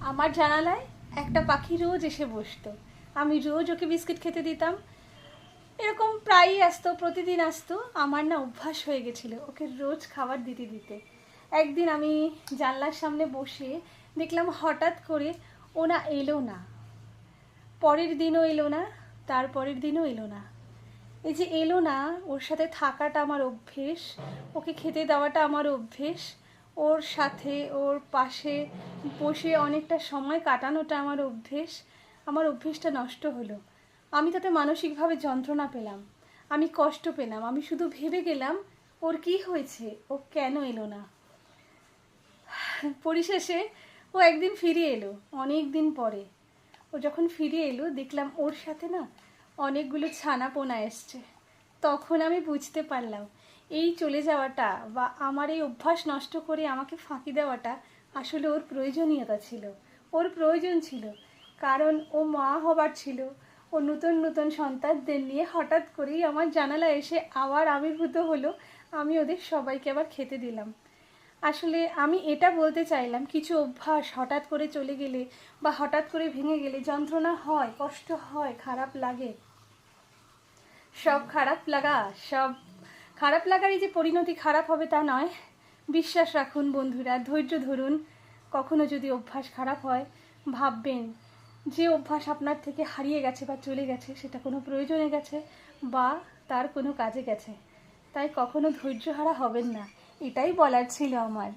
আমার জানালায় একটা পাখি রোজ এসে বসতো। আমি রোজ ওকে বিস্কিট খেতে দিতাম। এরকম প্রায়ই আসতো, প্রতিদিন আসতো। আমার না অভ্যাস হয়ে গেছিল ওকে রোজ খাবার দিতে দিতে। একদিন আমি জানলার সামনে বসে দেখলাম হঠাৎ করে ও না এলো না। পরের দিনও এলো না, তারপরের দিনও এলো না। এই যে এলো না, ওর সাথে থাকাটা আমার অভ্যেস, ওকে খেতে দেওয়াটা আমার অভ্যেস ওর সাথে, ওর পাশে বসে অনেকটা সময় কাটানোটা আমার অভ্যেস। আমার অভ্যেসটা নষ্ট হলো। আমি তাতে মানসিকভাবে যন্ত্রণা পেলাম। আমি কষ্ট পেলাম। আমি শুধু ভেবে গেলাম, ওর কি হয়েছে? ও কেন এলো না? পরিশেষে ও একদিন ফিরে এলো অনেক দিন পরে। ও যখন ফিরে এলো, দেখলাম ওর সাথে না অনেকগুলো ছানা পোনা এসছে। তখন আমি বুঝতে পারলাম এই চলে যাওয়াটা বা আমার এই অভ্যাস নষ্ট করে আমাকে ফাঁকি দেওয়াটা আসলে ওর প্রয়োজনীয়তা ছিল। ওর প্রয়োজন ছিল। কারণ ও মা হবার ছিল। ও নতুন নতুন সন্তানদের নিয়ে হঠাৎ করেই আমার জানালা এসে আবার আবির্ভূত হলো। আমি ওদের সবাইকে আবার খেতে দিলাম। আসলে আমি এটা বলতে চাইলাম, কিছু অভ্যাস হঠাৎ করে চলে গেলে বা হঠাৎ করে ভেঙে গেলে যন্ত্রণা হয়, কষ্ট হয়, খারাপ লাগে। সব খারাপ লাগা, সব খারাপ লাগারই যে পরিণতি খারাপ হবে তা নয়। বিশ্বাস রাখুন বন্ধুরা, ধৈর্য ধরুন। কখনো যদি অভ্যাস খারাপ হয়, ভাববেন যে অভ্যাস আপনার থেকে হারিয়ে গেছে বা চলে গেছে, সেটা কোনো প্রয়োজনে গেছে বা তার কোনো কাজে গেছে। তাই কখনো ধৈর্য হারা হবেন না। এটাই বলার ছিল আমার।